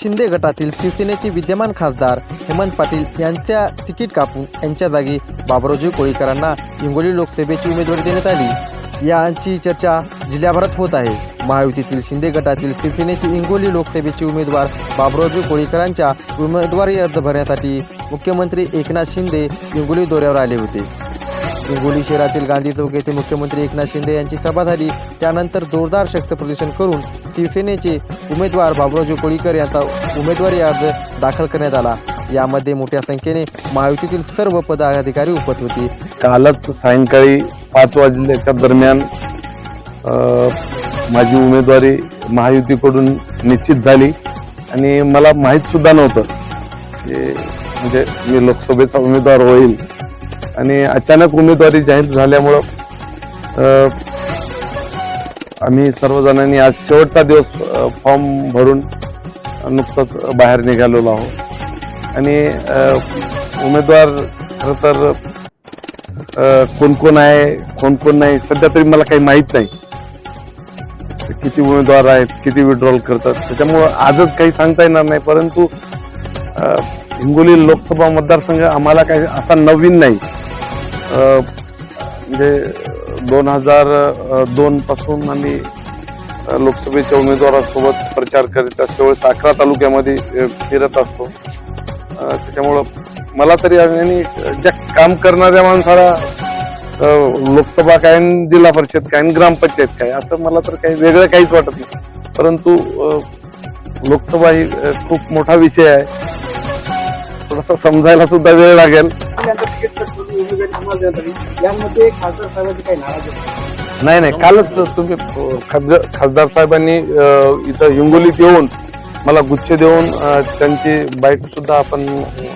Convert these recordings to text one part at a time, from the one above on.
शिंदे गटातील शिवसेनेचे विद्यमान खासदार हेमंत पाटील यांच्या तिकीट कापून यांच्या जागी बाबरोजी कोळीकरांना हिंगोली लोकसभेची उमेदवारी देण्यात आली. यांची चर्चा जिल्ह्याभरात होत आहे. महायुतीतील शिंदे गटातील शिवसेनेचे हिंगोली लोकसभेचे उमेदवार बाबरोजी कोळीकरांच्या उमेदवारी अर्ज भरण्यासाठी मुख्यमंत्री एकनाथ शिंदे हिंगोली दौऱ्यावर आले होते. हिंगोली शहरातील गांधी चौक येथे मुख्यमंत्री एकनाथ शिंदे यांची सभा झाली. त्यानंतर जोरदार शक्त प्रदर्शन करून शिवसेनेचे उमेदवार बाबुराव कोळीकर यांचा उमेदवारी अर्ज दाखल करण्यात आला. यामध्ये मोठ्या संख्येने महायुतीतील सर्व पदाधिकारी उपस्थित होते. कालच सायंकाळी पाच वाजल्याच्या दरम्यान माझी उमेदवारी महायुतीकडून निश्चित झाली. आणि मला माहीत सुद्धा नव्हतं. म्हणजे मी लोकसभेचा उमेदवार होईल. आणि अचानक उमेदवारी जाहीर झाल्यामुळं आम्ही सर्वजणांनी आज शेवटचा दिवस फॉर्म भरून नुकतंच बाहेर निघालेलो आहोत. आणि उमेदवार खरं तर कोण कोण आहे कोण कोण नाही सध्या तरी मला काही माहीत नाही. किती उमेदवार आहेत किती विड्रॉल करतात त्याच्यामुळं आजच काही सांगता येणार नाही परंतु हिंगोली लोकसभा मतदारसंघ आम्हाला काही असा नवीन नाही. म्हणजे दोन हजार दोन पासून आम्ही लोकसभेच्या उमेदवारासोबत प्रचार करीत असतो. अकरा तालुक्यामध्ये फिरत असतो. त्याच्यामुळं मला तरी आणि ज्या काम करणाऱ्या माणसाला लोकसभा काय जिल्हा परिषद काय आणि ग्रामपंचायत काय असं मला तर काही वेगळं काहीच वाटत नाही. परंतु लोकसभा ही खूप मोठा विषय आहे. थोडासा समजायला सुद्धा वेळ लागेल. त्यांचं तिकीट कट करून उमेदवारी आम्हाला देण्यात आली यामध्ये खासदार साहेबांची काही नाराजी आहे. नाही. नाही कालच तुम्ही खासदार खासदार साहेबांनी अ, इथं हिंगोलीत येऊन मला गुच्छ देऊन अ, त्यांची बाईक सुद्धा आपण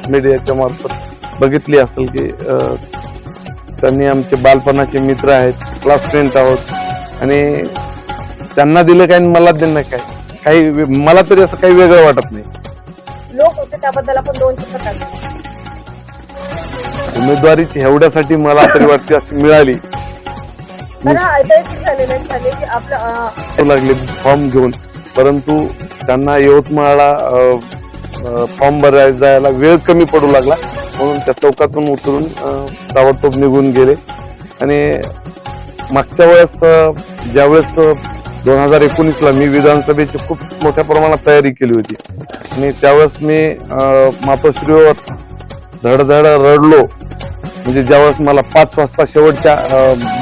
मीडियाच्या मार्फत बघितली असेल की अ, त्यांनी आमचे बालपणाचे मित्र आहेत क्लासमेट आहोत. आणि त्यांना दिलं काय आणि मला दिलं नाही काय? काही वे- मला तरी असं काही वेगळं वाटत नाही. लोक होते त्याबद्दल आपण दोन शब्द उमेदवारीची एवढ्यासाठी मला तरी वाटते अशी मिळाली. लागले फॉर्म घेऊन. परंतु त्यांना यवतमाळला फॉर्म भरायला जायला वेळ कमी पडू लागला. म्हणून त्या चौकातून उतरून ताबडतोब निघून गेले. आणि मागच्या वेळेस ज्यावेळेस दोन हजार एकोणीसला मी विधानसभेची खूप मोठ्या प्रमाणात तयारी केली होती. आणि त्यावेळेस मी मातोश्रीवर धडधड रडलो. म्हणजे ज्यावेळेस मला पाच वाजता शेवटच्या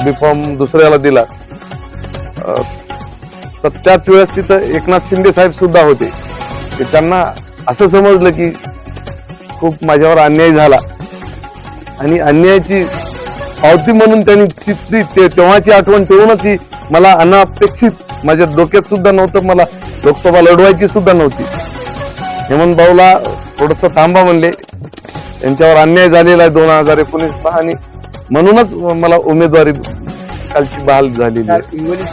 बी फॉर्म दुसऱ्याला दिला तर त्याच वेळेस तिथं एकनाथ शिंदे साहेब सुद्धा होते. त्यांना असं समजलं की खूप माझ्यावर अन्याय झाला. आणि अन्यायाची पावती म्हणून त्यांनी तिथली ते- तेव्हाची आठवण ठेवूनच ही मला अनपेक्षित माझ्या डोक्यात सुद्धा नव्हतं मला लोकसभा लढवायची सुद्धा नव्हती. हेमंत भाऊला थोडस थांबा म्हणले. यांच्यावर अन्याय झालेला आहे दोन हजार एकोणीसला आणि म्हणूनच मला उमेदवारी कालची बहाल झालेली आहे.